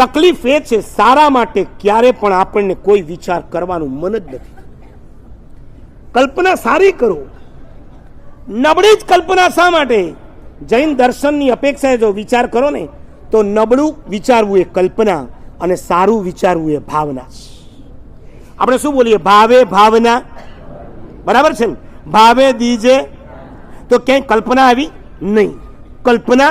તકલીફ એ છે સારા માટે ક્યારે પણ આપણને કોઈ વિચાર કરવાનું મન જ નથી. કલ્પના સારી કરો. નબળી જ કલ્પના શા માટે? જૈન દર્શનની અપેક્ષાએ જો વિચાર કરો ને, તો નબળું વિચારવું એ કલ્પના અને સારું વિચારવું એ ભાવના આપણે શું બોલીએ? ભાવે ભાવના. બરાબર છે ને? ભાવે દીજે. તો ક્યાંય કલ્પના આવી નહીં. કલ્પના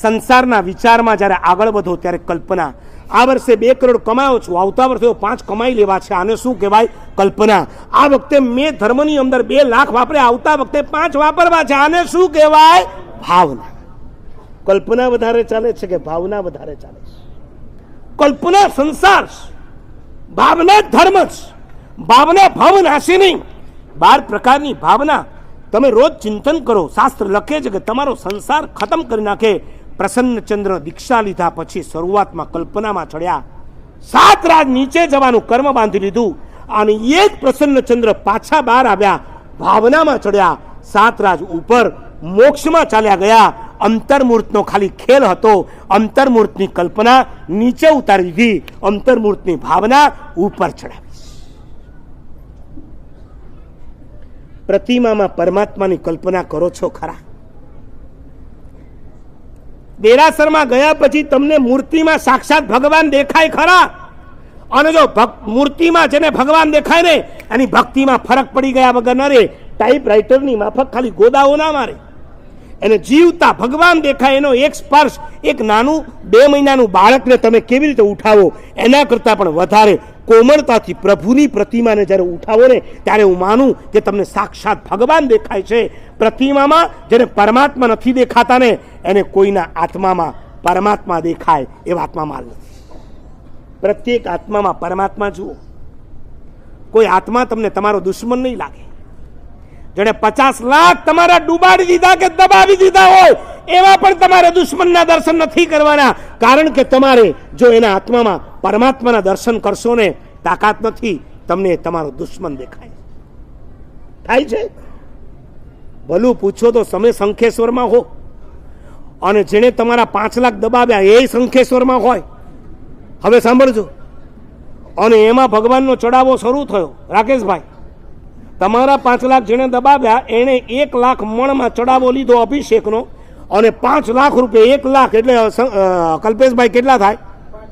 સંસારના વિચારમાં જ્યારે આગળ વધો ત્યારે કલ્પના. આ વર્ષે બે કરોડ કમાયો છું, આવતા વર્ષે પાંચ કમાઈ લેવા છે. આને શું કહેવાય? કલ્પના. આ વખતે મેં ધર્મની અંદર બે લાખ વાપર્યા, આવતા વખતે પાંચ વાપરવા છે. આને શું કહેવાય? ભાવના. કલ્પના વધારે ચાલે છે કે ભાવના વધારે ચાલે છે? કલ્પના સંસાર ભાવના ધર્મ જ ભાવના ભાવ નાશે નહીં. બાર પ્રકારની ભાવના. તમે રોજ ચિંતન કરો. શાસ્ત્ર લખે છે કે તમારો સંસાર ખતમ કરી નાખે. પ્રસન્નચંદ્ર દીક્ષા લીધા પછી શરૂઆતમાં કલ્પનામાં ચડ્યા, સાત રાત નીચે જવાનું કર્મ બાંધી લીધું અને એક પ્રસન્નચંદ્ર પાછા બહાર આવ્યા, ભાવનામાં ચડ્યા, સાત રાજ ઉપર મોક્ષમાં ચાલ્યા ગયા. અંતર્મૂર્તનો ખાલી ખેલ હતો. અંતર્મૂર્તની કલ્પના નીચે ઉતારી દીધી. અંતર્મૂર્તની ભાવના ઉપર ચડાવી. પ્રતિમામાં પરમાત્માની કલ્પના કરો છો ખરા. દેરાસરમાં ગયા પછી તમને મૂર્તિમાં સાક્ષાત ભગવાન દેખાય ખરા? અને જો મૂર્તિમાં જેને ભગવાન દેખાય ને એની ભક્તિમાં ફરક પડી ગયા વગર ન રે ટાઈપ રાઇટરની માફક ખાલી ગોદાઓ ના મારે. એને જીવતા ભગવાન દેખાય, એનો એક સ્પર્શ, એક નાનું, બે મહિનાનું બાળકને તમે કેવી રીતે ઉઠાવો, એના કરતાં પણ વધારે કોમળતાથી પ્રભુની પ્રતિમાને જ્યારે ઉઠાવો ને, ત્યારે હું માનું કે તમને સાક્ષાત ભગવાન દેખાય છે. પ્રતિમામાં જેને પરમાત્મા નથી દેખાતા ને, એને કોઈના આત્મામાં પરમાત્મા દેખાય એ વાતમાં માલ નથી. પ્રત્યેક આત્મામાં પરમાત્મા જુઓ. કોઈ આત્મા તમને તમારો દુશ્મન નહીં લાગે. જેણે પચાસ લાખ તમારા ડૂબાડી દીધા કે દબાવી દીધા હોય એવા પણ તમારે દુશ્મનના દર્શન નથી કરવાના. કારણ કે તમારે જો એના આત્મામાં પરમાત્માના દર્શન કરશો ને, તાકાત નથી, તમને તમારો દુશ્મન દેખાય. થાય છે? ભલું પૂછો તો તમે શંખેશ્વરમાં હો. અને જેણે તમારા પાંચ લાખ દબાવ્યા, એ શંખેશ્વરમાં હોય. હવે સાંભળજો. અને એમાં ભગવાનનો ચડાવો શરૂ થયો, રાકેશભાઈ. તમારા પાંચ લાખ જેણે દબાવ્યા, એણે એક લાખ મણમાં ચડાવો લીધો અભિષેકનો. અને પાંચ લાખ રૂપિયા, એક લાખ એટલે કલ્પેશભાઈ કેટલા થાય?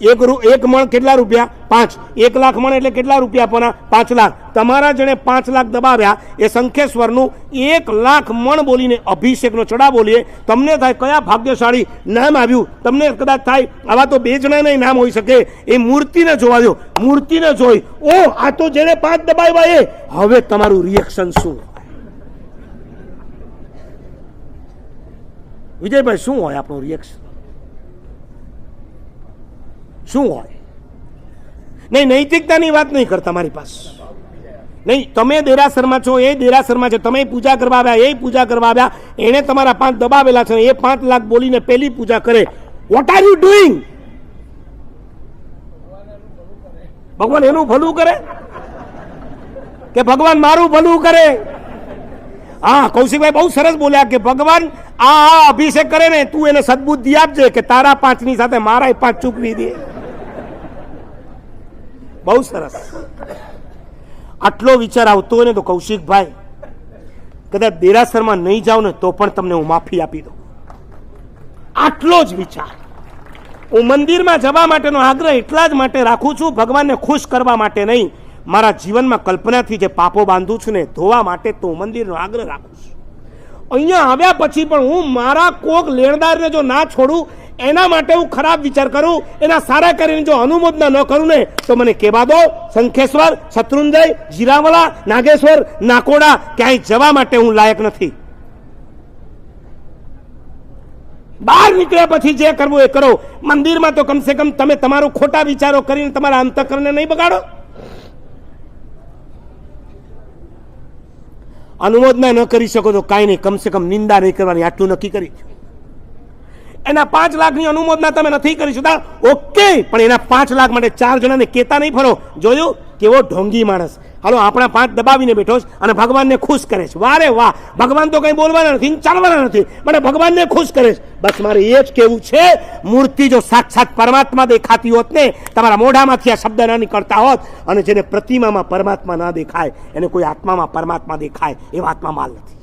એક એક મણ કેટલા રૂપિયા? પાંચ. એક લાખ મણ એટલે કેટલા રૂપિયા પણ પાંચ લાખ. તમારા જેણે પાંચ લાખ દબાવ્યા, એ શંખેશ્વરનું એક લાખ મણ બોલીને અભિષેકનો ચડા બોલીએ. તમને થાય કયા ભાગ્યશાળી નામ આવ્યું? તમને કદાચ થાય આવા તો બે જણાને નામ હોઈ શકે. એ મૂર્તિને જોવા દો મૂર્તિને જોઈ ઓ આ તો જેણે પાંચ દબાવ્યા એ. હવે તમારું રિએક્શન શું? વિજયભાઈ, શું હોય આપણું રિએક્શન શું હોય? નહીં, નૈતિકતાની વાત નહીં કરતા મારી પાસે. નહીં, તમે દેરાસરમાં છો, એ દેરાસરમાં છે, તમે પૂજા કરવા આવ્યા, એ પૂજા કરવા આવ્યા, એણે તમારા પાંચ દબાવેલા છે, એ પાંચ લાખ બોલીને પહેલી પૂજા કરે. વોટ આર યુ ડુઈંગ ભગવાન એનું ભલું કરે? કે ભગવાન મારું ભલું કરે? હા, કૌશિકભાઈ બહુ સરસ બોલ્યા કે ભગવાન આ અભિષેક કરે ને, તું એને સદબુદ્ધિ આપજે કે તારા પાંચની સાથે મારા પાંચ ચૂકવી દે. બહુ સરસ. આટલો વિચાર આવતો હોય ને તો કૌશિકભાઈ, કદાચ દેરાસરમાં નહીં જાઓ ને તો પણ તમને હું માફી આપી દઉં. આટલો જ વિચાર. હું મંદિરમાં જવા માટેનો આગ્રહ એટલા જ માટે રાખું છું, ભગવાનને ખુશ કરવા માટે નહીં. મારા જીવનમાં કલ્પનાથી જે પાપો બાંધું છું ને ધોવા માટે તો હું મંદિરનો આગ્રહ રાખું છું. અહીંયા આવ્યા પછી પણ હું મારા કોક લેણદારને જો ના છોડું, એના માટે હું ખરાબ વિચાર કરું, એના સારા કરીને જો અનુમોદના ન કરું ને, તો મને કહેવા દો, શંખેશ્વર, શત્રુંજય જીરાવલા નાગેશ્વર, નાકોડા ક્યાંય જવા માટે હું લાયક નથી. બહાર નીકળ્યા પછી જે કરવું એ કરો. મંદિરમાં તો કમસે કમ તમે તમારું ખોટા વિચારો કરીને તમારા અંતકરણને નહીં બગાડો. અનુમોદના ન કરી શકો તો કાંઈ નહીં. કમસે કમ નિંદા નહીં કરવાની. આટલું નક્કી કરી એના પાંચ લાખની અનુમોદના તમે નથી કરી શકતા. ઓકે, પણ એના પાંચ લાખ માટે ચાર જણાને કહેતા નહીં ફરો. જોયું? કેવો ઢોંગી માણસ. હાલો, આપણા પાંચ દબાવીને બેઠો છે અને ભગવાનને ખુશ કરે છે. વારે વાહ. ભગવાન તો કંઈ બોલવાના નથી ચાલવાના નથી. મને ભગવાનને ખુશ કરે છે. બસ મારે એ જ કહેવું છે, મૂર્તિ જો સાક્ષાત પરમાત્મા દેખાતી હોત ને, તમારા મોઢામાંથી આ શબ્દ ના નીકળતા હોત અને જેને પ્રતિમામાં પરમાત્મા ના દેખાય, એને કોઈ આત્મામાં પરમાત્મા દેખાય એવા આત્મા માલ નથી.